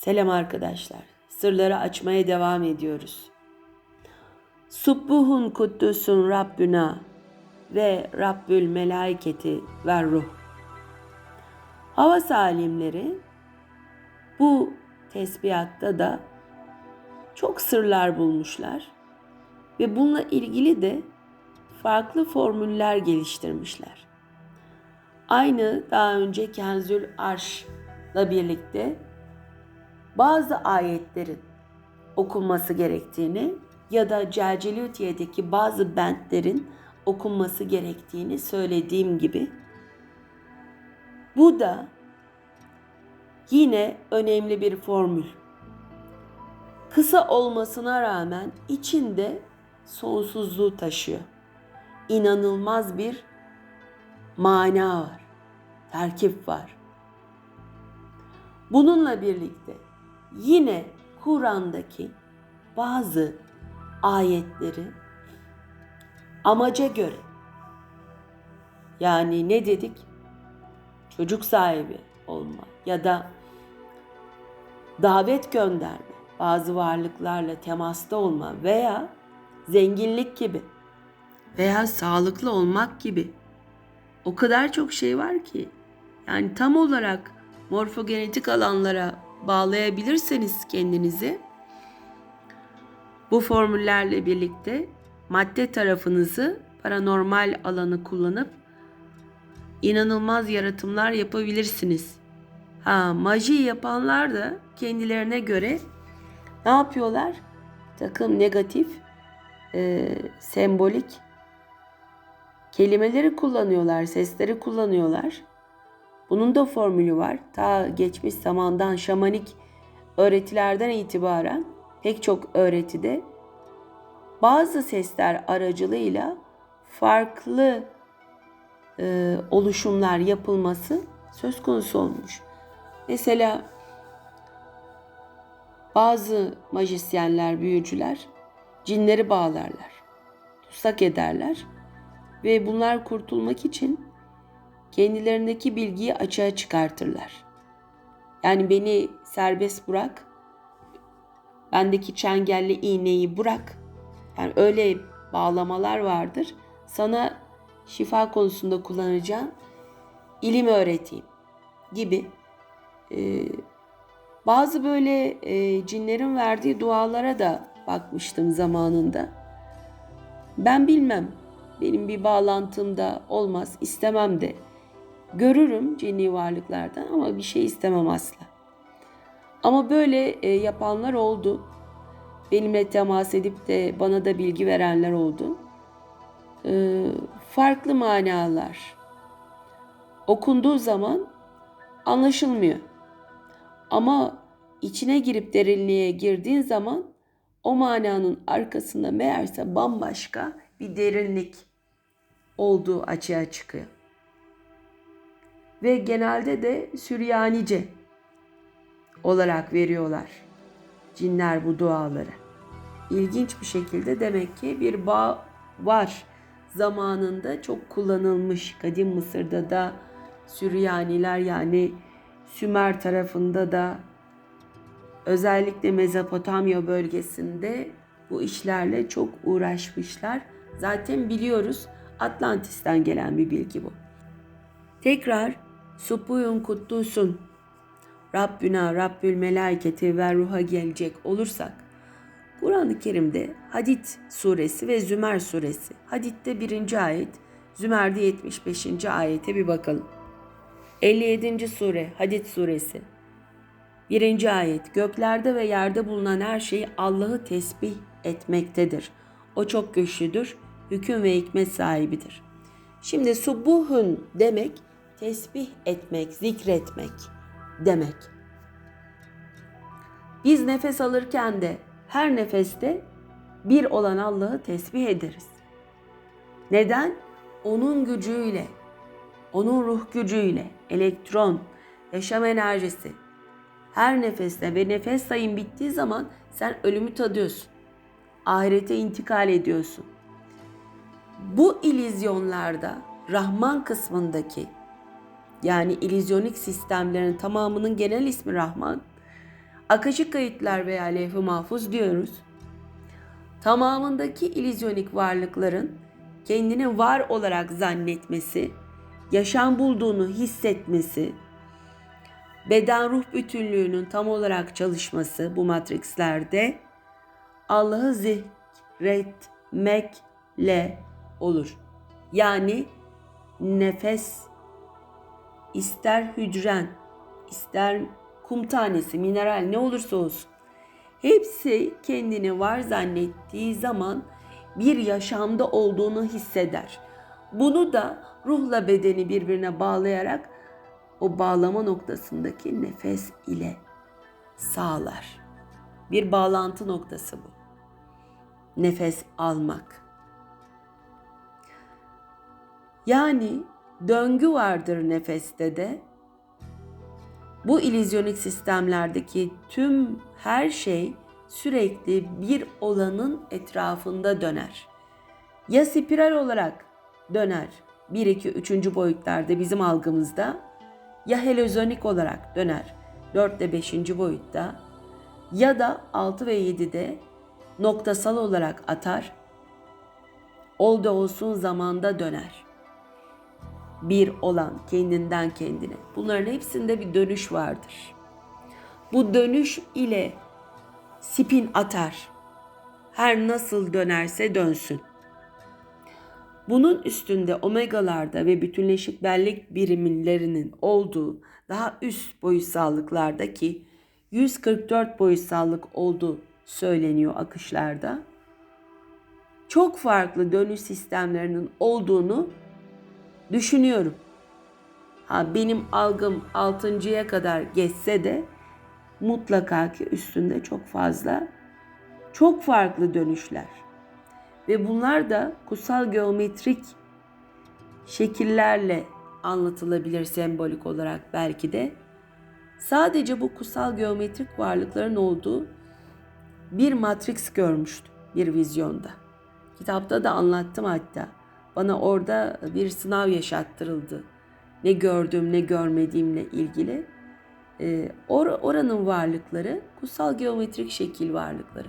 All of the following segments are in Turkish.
Selam arkadaşlar. Sırları açmaya devam ediyoruz. Subbuhun kuddusun Rabbüna ve Rabbül melaiketi ve ruh. Hava alimleri bu tesbihatta da çok sırlar bulmuşlar ve bununla ilgili de farklı formüller geliştirmişler. Aynı daha önce Kenzül Arş'la birlikte bazı ayetlerin okunması gerektiğini ya da Celcelutiye'deki bazı bentlerin okunması gerektiğini söylediğim gibi bu da yine önemli bir formül. Kısa olmasına rağmen içinde sonsuzluğu taşıyor. İnanılmaz bir mana var, terkip var. Bununla birlikte yine Kur'an'daki bazı ayetleri amaca göre yani ne dedik? Çocuk sahibi olma ya da davet gönderme, bazı varlıklarla temasta olma veya zenginlik gibi veya sağlıklı olmak gibi o kadar çok şey var ki yani tam olarak morfogenetik alanlara bağlayabilirseniz kendinizi bu formüllerle birlikte madde tarafınızı paranormal alanı kullanıp inanılmaz yaratımlar yapabilirsiniz. Ha, maji yapanlar da kendilerine göre ne yapıyorlar? Takım negatif, e, sembolik kelimeleri kullanıyorlar, sesleri kullanıyorlar. Bunun da formülü var. Ta geçmiş zamandan şamanik öğretilerden itibaren pek çok öğretide bazı sesler aracılığıyla farklı e, oluşumlar yapılması söz konusu olmuş. Mesela bazı majisyenler, büyücüler cinleri bağlarlar, tutsak ederler ve bunlar kurtulmak için kendilerindeki bilgiyi açığa çıkartırlar. Yani beni serbest bırak, bendeki çengelli iğneyi bırak. Yani öyle bağlamalar vardır. Sana şifa konusunda kullanacağım ilim öğreteyim gibi. Ee, bazı böyle e, cinlerin verdiği dualara da bakmıştım zamanında. Ben bilmem. Benim bir bağlantım da olmaz, istemem de. Görürüm cinni varlıklardan ama bir şey istemem asla. Ama böyle e, yapanlar oldu. Benimle temas edip de bana da bilgi verenler oldu. E, farklı manalar okunduğu zaman anlaşılmıyor. Ama içine girip derinliğe girdiğin zaman o mananın arkasında meğerse bambaşka bir derinlik olduğu açığa çıkıyor. Ve genelde de Süryanice olarak veriyorlar cinler bu duaları. İlginç bir şekilde demek ki bir bağ var. Zamanında çok kullanılmış kadim Mısır'da da Süryaniler yani Sümer tarafında da özellikle Mezopotamya bölgesinde bu işlerle çok uğraşmışlar. Zaten biliyoruz Atlantis'ten gelen bir bilgi bu. Tekrar Supuyun Kutlusun Rabbüna Rabbül Melaiketi ve Ruha gelecek olursak Kur'an-ı Kerim'de Hadid suresi ve Zümer suresi. Hadid'de birinci ayet, Zümer'de 75. ayete bir bakalım. 57. sure Hadid suresi. Birinci ayet göklerde ve yerde bulunan her şey Allah'ı tesbih etmektedir. O çok güçlüdür, hüküm ve hikmet sahibidir. Şimdi subuhun demek tesbih etmek, zikretmek demek. Biz nefes alırken de her nefeste bir olan Allah'ı tesbih ederiz. Neden? Onun gücüyle, onun ruh gücüyle, elektron, yaşam enerjisi, her nefeste ve nefes sayın bittiği zaman sen ölümü tadıyorsun. Ahirete intikal ediyorsun. Bu ilizyonlarda Rahman kısmındaki yani ilizyonik sistemlerin tamamının genel ismi Rahman. akışık kayıtlar veya levh-i mahfuz diyoruz. Tamamındaki ilizyonik varlıkların kendini var olarak zannetmesi, yaşam bulduğunu hissetmesi, beden ruh bütünlüğünün tam olarak çalışması bu matrikslerde Allah'ı zikretmekle olur. Yani nefes ister hücren, ister kum tanesi, mineral ne olursa olsun. Hepsi kendini var zannettiği zaman bir yaşamda olduğunu hisseder. Bunu da ruhla bedeni birbirine bağlayarak o bağlama noktasındaki nefes ile sağlar. Bir bağlantı noktası bu. Nefes almak. Yani döngü vardır nefeste de. Bu ilizyonik sistemlerdeki tüm her şey sürekli bir olanın etrafında döner. Ya spiral olarak döner 1 2 3. boyutlarda bizim algımızda ya helozonik olarak döner 4 ile 5. boyutta ya da 6 ve 7'de noktasal olarak atar. Oldu olsun zamanda döner. Bir olan kendinden kendine. Bunların hepsinde bir dönüş vardır. Bu dönüş ile spin atar. Her nasıl dönerse dönsün. Bunun üstünde omegalarda ve bütünleşik bellek birimlerinin olduğu daha üst boyutsallıklardaki 144 boyutsallık olduğu söyleniyor akışlarda. Çok farklı dönüş sistemlerinin olduğunu düşünüyorum. Ha benim algım 6.ya kadar geçse de mutlaka ki üstünde çok fazla çok farklı dönüşler. Ve bunlar da kutsal geometrik şekillerle anlatılabilir sembolik olarak belki de. Sadece bu kutsal geometrik varlıkların olduğu bir matrix görmüştüm bir vizyonda. Kitapta da anlattım hatta. Bana orada bir sınav yaşattırıldı. Ne gördüğüm ne görmediğimle ilgili. Ee, or- oranın varlıkları kutsal geometrik şekil varlıkları.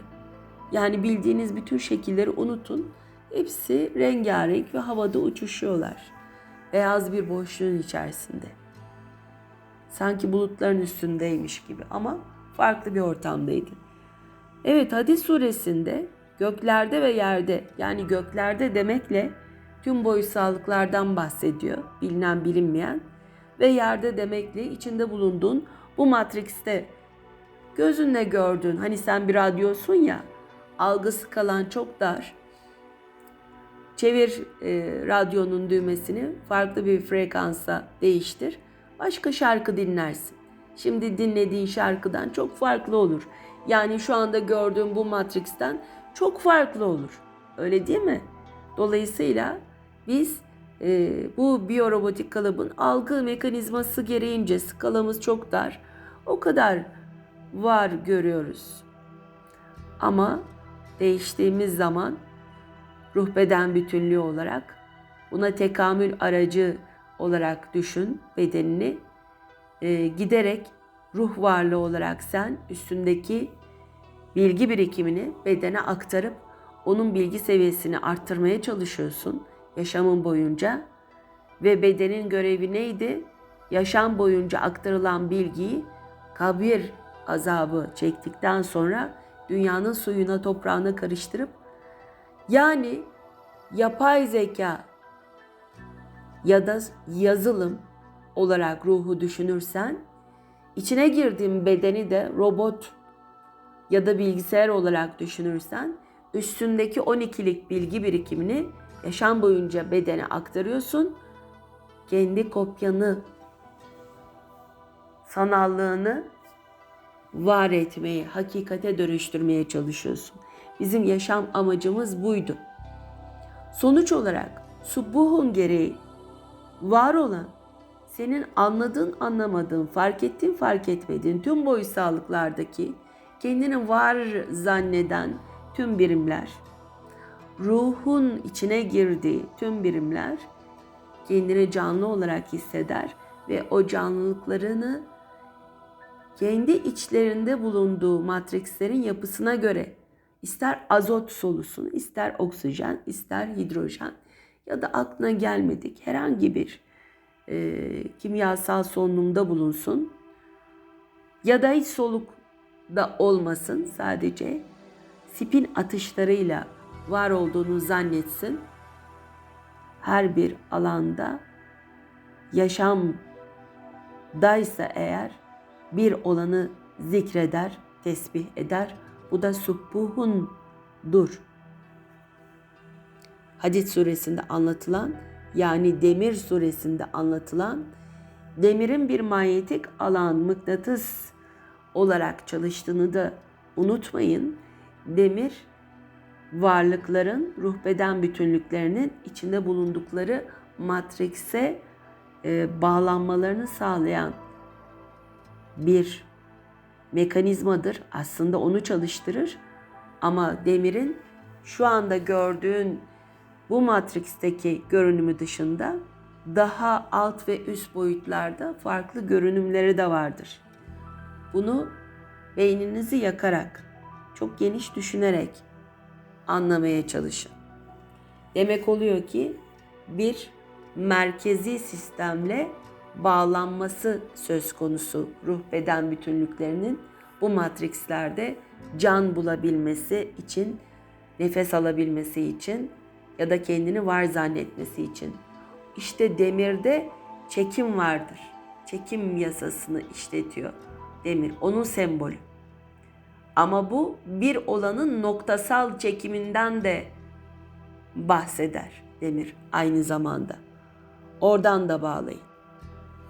Yani bildiğiniz bütün şekilleri unutun. Hepsi rengarenk ve havada uçuşuyorlar. Beyaz bir boşluğun içerisinde. Sanki bulutların üstündeymiş gibi ama farklı bir ortamdaydı. Evet Hadis suresinde göklerde ve yerde yani göklerde demekle tüm boyutsallıklardan bahsediyor. Bilinen bilinmeyen ve yerde demekle içinde bulunduğun bu matrikste gözünle gördüğün hani sen bir radyosun ya algısı kalan çok dar. Çevir e, radyonun düğmesini farklı bir frekansa değiştir. Başka şarkı dinlersin. Şimdi dinlediğin şarkıdan çok farklı olur. Yani şu anda gördüğün bu Matrix'ten çok farklı olur. Öyle değil mi? Dolayısıyla biz e, bu biyorobotik kalıbın algı mekanizması gereğince skalamız çok dar. O kadar var görüyoruz. Ama değiştiğimiz zaman ruh beden bütünlüğü olarak buna tekamül aracı olarak düşün bedenini e, giderek ruh varlığı olarak sen üstündeki bilgi birikimini bedene aktarıp onun bilgi seviyesini arttırmaya çalışıyorsun yaşamın boyunca ve bedenin görevi neydi? Yaşam boyunca aktarılan bilgiyi kabir azabı çektikten sonra dünyanın suyuna toprağına karıştırıp yani yapay zeka ya da yazılım olarak ruhu düşünürsen içine girdiğin bedeni de robot ya da bilgisayar olarak düşünürsen üstündeki 12'lik bilgi birikimini yaşam boyunca bedene aktarıyorsun. Kendi kopyanı, sanallığını var etmeye, hakikate dönüştürmeye çalışıyorsun. Bizim yaşam amacımız buydu. Sonuç olarak subuhun gereği var olan senin anladığın anlamadığın, fark ettiğin fark etmediğin tüm boyutsallıklardaki kendini var zanneden tüm birimler, ruhun içine girdiği tüm birimler kendini canlı olarak hisseder ve o canlılıklarını kendi içlerinde bulunduğu matrikslerin yapısına göre ister azot solusun, ister oksijen, ister hidrojen ya da aklına gelmedik herhangi bir e, kimyasal solunumda bulunsun ya da hiç soluk da olmasın sadece spin atışlarıyla var olduğunu zannetsin. Her bir alanda yaşamdaysa eğer bir olanı zikreder, tesbih eder. Bu da subbuhundur. Hadid suresinde anlatılan yani Demir suresinde anlatılan demirin bir manyetik alan mıknatıs olarak çalıştığını da unutmayın. Demir varlıkların ruh beden bütünlüklerinin içinde bulundukları matrikse e, bağlanmalarını sağlayan bir mekanizmadır. Aslında onu çalıştırır. Ama demirin şu anda gördüğün bu matriksteki görünümü dışında daha alt ve üst boyutlarda farklı görünümleri de vardır. Bunu beyninizi yakarak, çok geniş düşünerek anlamaya çalışın. Demek oluyor ki bir merkezi sistemle bağlanması söz konusu ruh beden bütünlüklerinin bu matrikslerde can bulabilmesi için, nefes alabilmesi için ya da kendini var zannetmesi için. İşte demirde çekim vardır. Çekim yasasını işletiyor demir. Onun sembolü. Ama bu bir olanın noktasal çekiminden de bahseder demir aynı zamanda. Oradan da bağlayın.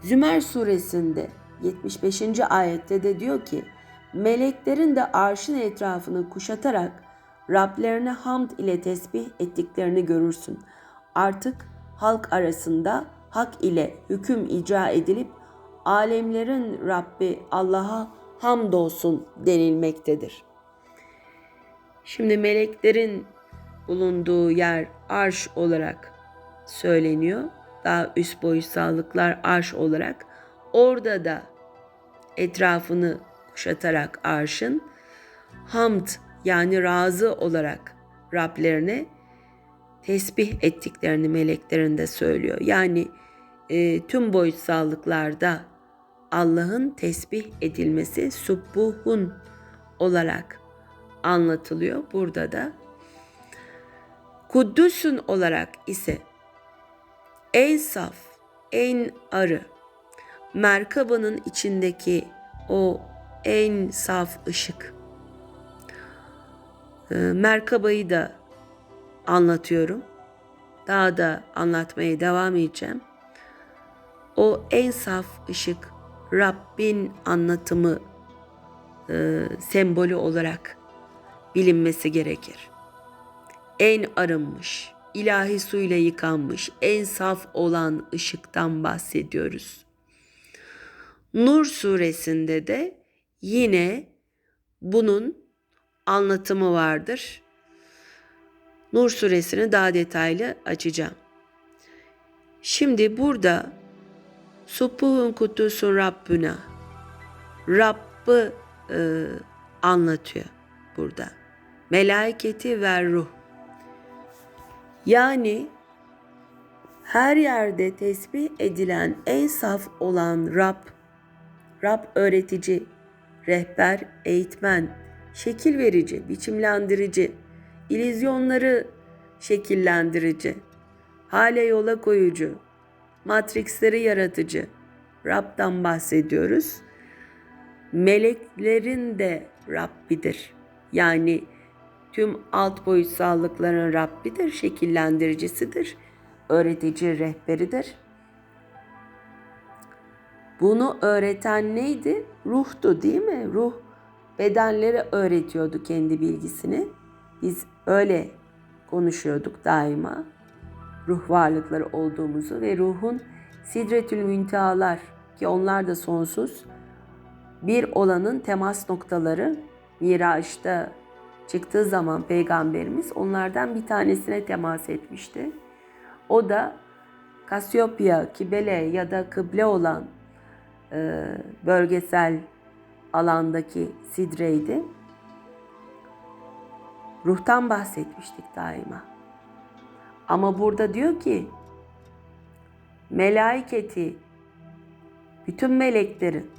Zümer suresinde 75. ayette de diyor ki meleklerin de arşın etrafını kuşatarak Rablerine hamd ile tesbih ettiklerini görürsün. Artık halk arasında hak ile hüküm icra edilip alemlerin Rabbi Allah'a hamdolsun denilmektedir. Şimdi meleklerin bulunduğu yer arş olarak söyleniyor. Daha üst boyutsallıklar arş olarak. Orada da etrafını kuşatarak arşın hamd yani razı olarak Rablerine tesbih ettiklerini meleklerin de söylüyor. Yani e, tüm boyutsallıklarda Allah'ın tesbih edilmesi subbuhun olarak anlatılıyor. Burada da Kuddüsün olarak ise en saf, en arı, merkabanın içindeki o en saf ışık. Ee, merkabayı da anlatıyorum. Daha da anlatmaya devam edeceğim. O en saf ışık Rabbin anlatımı e, sembolü olarak bilinmesi gerekir. En arınmış, ilahi suyla yıkanmış, en saf olan ışıktan bahsediyoruz. Nur suresinde de yine bunun anlatımı vardır. Nur suresini daha detaylı açacağım. Şimdi burada Supuhun kutusun Rabbüna. Rabb'ı e, anlatıyor burada. Melaiketi ve ruh. Yani her yerde tesbih edilen en saf olan Rab, Rab öğretici, rehber, eğitmen, şekil verici, biçimlendirici, ilizyonları şekillendirici, hale yola koyucu, matriksleri yaratıcı Rab'dan bahsediyoruz. Meleklerin de Rabbidir. Yani tüm alt boyutsallıkların Rabbidir, şekillendiricisidir, öğretici rehberidir. Bunu öğreten neydi? Ruhtu değil mi? Ruh bedenlere öğretiyordu kendi bilgisini. Biz öyle konuşuyorduk daima ruh varlıkları olduğumuzu ve ruhun sidretül müntehalar ki onlar da sonsuz bir olanın temas noktaları Miraç'ta çıktığı zaman peygamberimiz onlardan bir tanesine temas etmişti. O da Kasyopya, Kibele ya da kıble olan e, bölgesel alandaki sidreydi. Ruhtan bahsetmiştik daima. Ama burada diyor ki melaiketi bütün meleklerin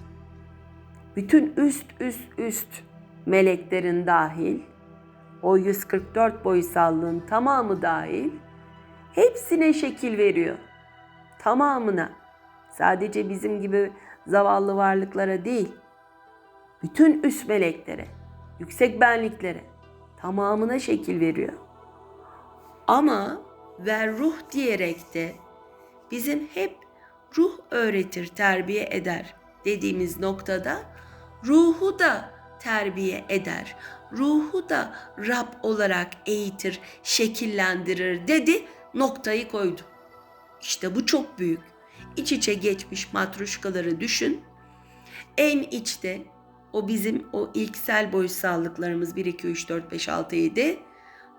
bütün üst üst üst meleklerin dahil o 144 boyusallığın tamamı dahil hepsine şekil veriyor. Tamamına. Sadece bizim gibi zavallı varlıklara değil. Bütün üst meleklere, yüksek benliklere tamamına şekil veriyor. Ama ver ruh diyerek de bizim hep ruh öğretir, terbiye eder dediğimiz noktada ruhu da terbiye eder. Ruhu da Rab olarak eğitir, şekillendirir dedi, noktayı koydu. İşte bu çok büyük. İç içe geçmiş matruşkaları düşün. En içte o bizim o ilksel boyutsallıklarımız 1, 2, 3, 4, 5, 6, 7.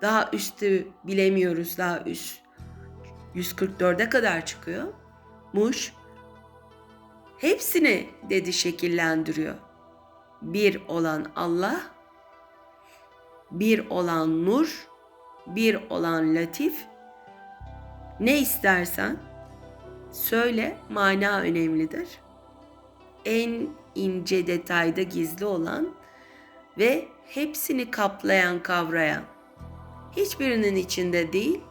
Daha üstü bilemiyoruz daha üst. 144'e kadar çıkıyor. Muş. Hepsini dedi şekillendiriyor. Bir olan Allah, bir olan nur, bir olan latif. Ne istersen söyle mana önemlidir. En ince detayda gizli olan ve hepsini kaplayan, kavrayan. Hiçbirinin içinde değil,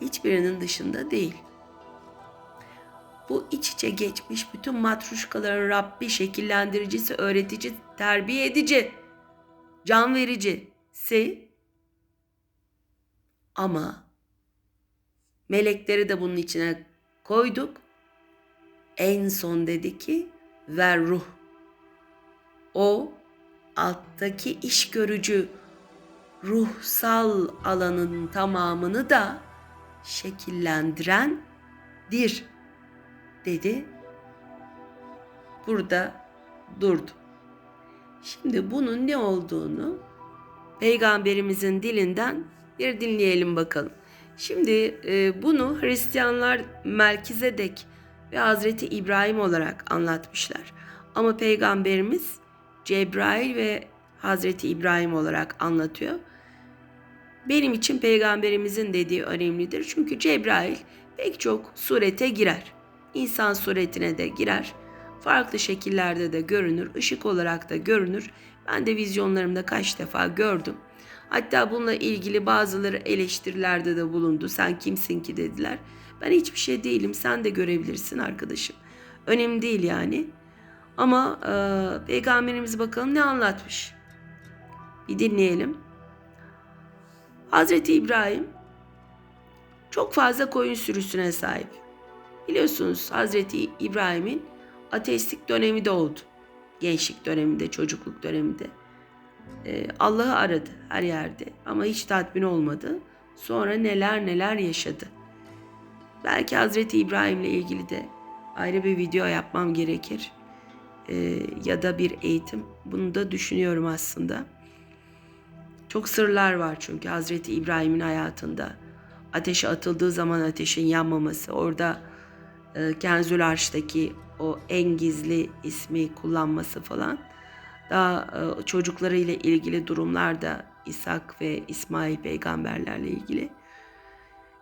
hiçbirinin dışında değil. Bu iç içe geçmiş bütün matruşkaların Rabbi, şekillendiricisi, öğretici, terbiye edici, can verici si ama melekleri de bunun içine koyduk. En son dedi ki ver ruh. O alttaki iş görücü ruhsal alanın tamamını da şekillendirendir dedi. Burada durdu. Şimdi bunun ne olduğunu peygamberimizin dilinden bir dinleyelim bakalım. Şimdi e, bunu Hristiyanlar Melkizedek ve Hazreti İbrahim olarak anlatmışlar. Ama peygamberimiz Cebrail ve Hazreti İbrahim olarak anlatıyor. Benim için peygamberimizin dediği önemlidir. Çünkü Cebrail pek çok surete girer. İnsan suretine de girer. Farklı şekillerde de görünür. ışık olarak da görünür. Ben de vizyonlarımda kaç defa gördüm. Hatta bununla ilgili bazıları eleştirilerde de bulundu. Sen kimsin ki dediler. Ben hiçbir şey değilim. Sen de görebilirsin arkadaşım. Önemli değil yani. Ama e, peygamberimiz bakalım ne anlatmış. Bir dinleyelim. Hazreti İbrahim çok fazla koyun sürüsüne sahip. Biliyorsunuz Hazreti İbrahim'in ateistlik dönemi de oldu. Gençlik döneminde, çocukluk döneminde. Ee, Allah'ı aradı her yerde ama hiç tatmin olmadı. Sonra neler neler yaşadı. Belki Hazreti İbrahim'le ilgili de ayrı bir video yapmam gerekir. Ee, ya da bir eğitim. Bunu da düşünüyorum aslında. Çok sırlar var çünkü Hazreti İbrahim'in hayatında. Ateşe atıldığı zaman ateşin yanmaması, orada e, Kenzül Arş'taki o en gizli ismi kullanması falan. Daha e, çocuklarıyla ilgili durumlar da İshak ve İsmail peygamberlerle ilgili.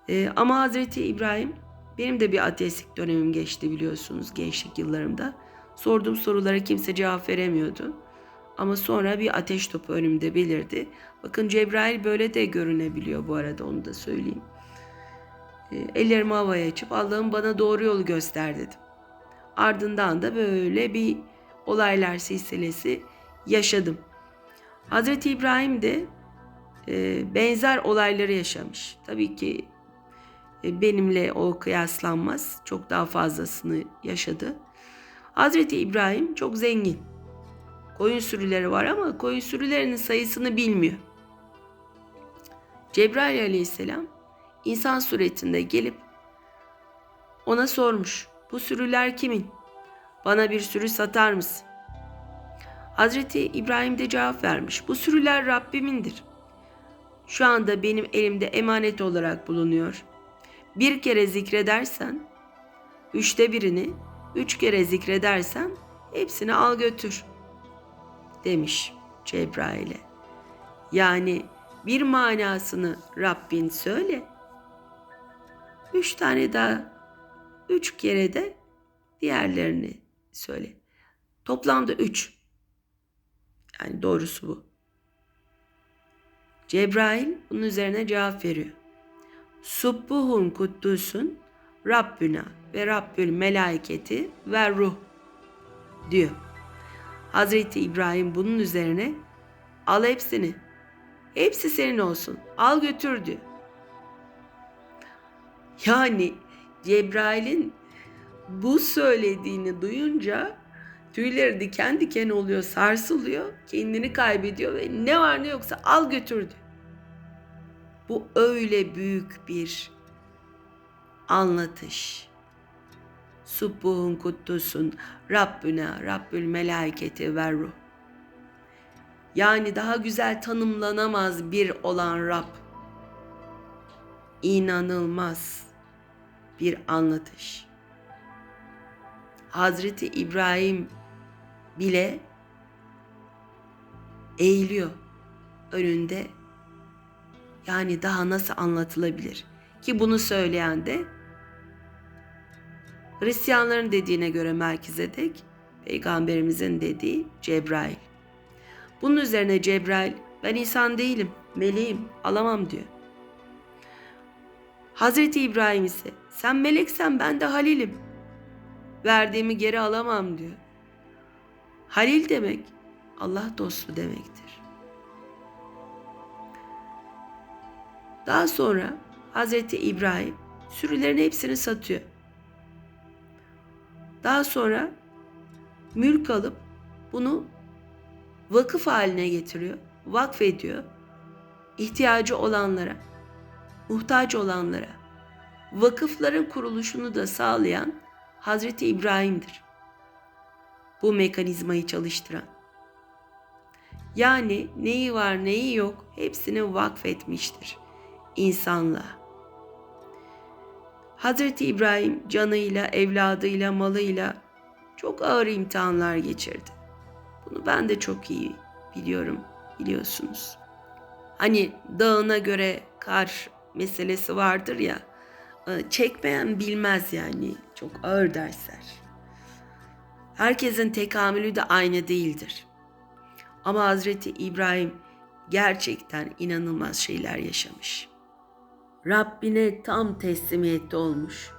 E, ama Hazreti İbrahim benim de bir ateistlik dönemim geçti biliyorsunuz gençlik yıllarımda. Sorduğum sorulara kimse cevap veremiyordu. Ama sonra bir ateş topu önümde belirdi. Bakın Cebrail böyle de görünebiliyor bu arada onu da söyleyeyim. E, ellerimi havaya açıp Allah'ım bana doğru yolu göster dedim. Ardından da böyle bir olaylar silsilesi yaşadım. Hazreti İbrahim de e, benzer olayları yaşamış. Tabii ki e, benimle o kıyaslanmaz. Çok daha fazlasını yaşadı. Hazreti İbrahim çok zengin. Koyun sürüleri var ama koyun sürülerinin sayısını bilmiyor. Cebrail aleyhisselam insan suretinde gelip ona sormuş. Bu sürüler kimin? Bana bir sürü satar mısın? Hazreti İbrahim de cevap vermiş. Bu sürüler Rabbimindir. Şu anda benim elimde emanet olarak bulunuyor. Bir kere zikredersen, üçte birini, üç kere zikredersen hepsini al götür demiş Cebrail'e. Yani bir manasını Rabbin söyle. Üç tane daha, üç kere de diğerlerini söyle. Toplamda üç. Yani doğrusu bu. Cebrail bunun üzerine cevap veriyor. Subbuhun kuddusun Rabbüna ve Rabbül melaiketi ve ruh diyor. Hazreti İbrahim bunun üzerine al hepsini. Hepsi senin olsun. Al götür diyor. Yani Cebrail'in bu söylediğini duyunca tüyleri diken diken oluyor, sarsılıyor, kendini kaybediyor ve ne var ne yoksa al götür diyor. Bu öyle büyük bir anlatış. Subbuhun kuttusun Rabbüne, Rabbül melaiketi ve ruh. Yani daha güzel tanımlanamaz bir olan Rab. İnanılmaz bir anlatış. Hazreti İbrahim bile eğiliyor önünde. Yani daha nasıl anlatılabilir? Ki bunu söyleyen de Hristiyanların dediğine göre Melkizedek, peygamberimizin dediği Cebrail. Bunun üzerine Cebrail ben insan değilim, meleğim, alamam diyor. Hazreti İbrahim ise sen meleksen ben de Halil'im. Verdiğimi geri alamam diyor. Halil demek Allah dostu demektir. Daha sonra Hazreti İbrahim sürülerin hepsini satıyor. Daha sonra mülk alıp bunu vakıf haline getiriyor, vakfediyor. ihtiyacı olanlara, muhtaç olanlara, vakıfların kuruluşunu da sağlayan Hazreti İbrahim'dir. Bu mekanizmayı çalıştıran. Yani neyi var neyi yok hepsini vakfetmiştir insanlığa. Hazreti İbrahim canıyla, evladıyla, malıyla çok ağır imtihanlar geçirdi. Bunu ben de çok iyi biliyorum, biliyorsunuz. Hani dağına göre kar meselesi vardır ya, e, çekmeyen bilmez yani. Çok ağır dersler. Herkesin tekamülü de aynı değildir. Ama Hazreti İbrahim gerçekten inanılmaz şeyler yaşamış. Rabbine tam teslimiyette olmuş.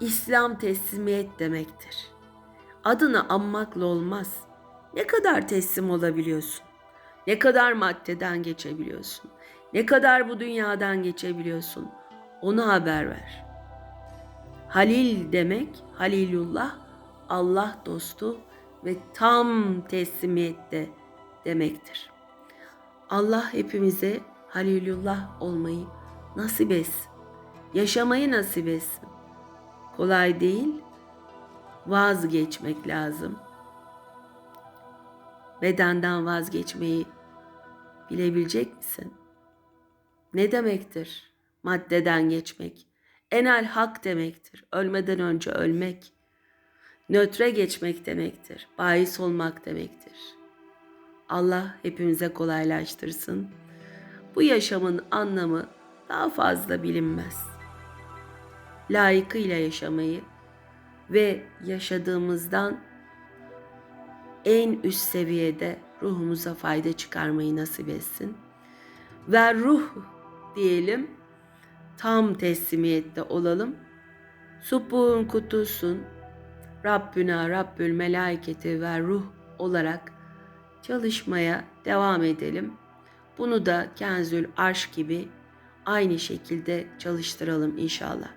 İslam teslimiyet demektir. Adını anmakla olmaz. Ne kadar teslim olabiliyorsun? Ne kadar maddeden geçebiliyorsun? Ne kadar bu dünyadan geçebiliyorsun? Onu haber ver. Halil demek Halilullah, Allah dostu ve tam teslimiyette demektir. Allah hepimize Halilullah olmayı nasip etsin. Yaşamayı nasip etsin. Kolay değil. Vazgeçmek lazım. Bedenden vazgeçmeyi bilebilecek misin? Ne demektir maddeden geçmek? Enel hak demektir. Ölmeden önce ölmek. Nötre geçmek demektir. Bahis olmak demektir. Allah hepimize kolaylaştırsın. Bu yaşamın anlamı daha fazla bilinmez. Layıkıyla yaşamayı ve yaşadığımızdan en üst seviyede ruhumuza fayda çıkarmayı nasip etsin. Ve ruh diyelim tam teslimiyette olalım. Subbuhun kutusun Rabbüna Rabbül melaiketi ve ruh olarak çalışmaya devam edelim. Bunu da Kenzül Arş gibi aynı şekilde çalıştıralım inşallah.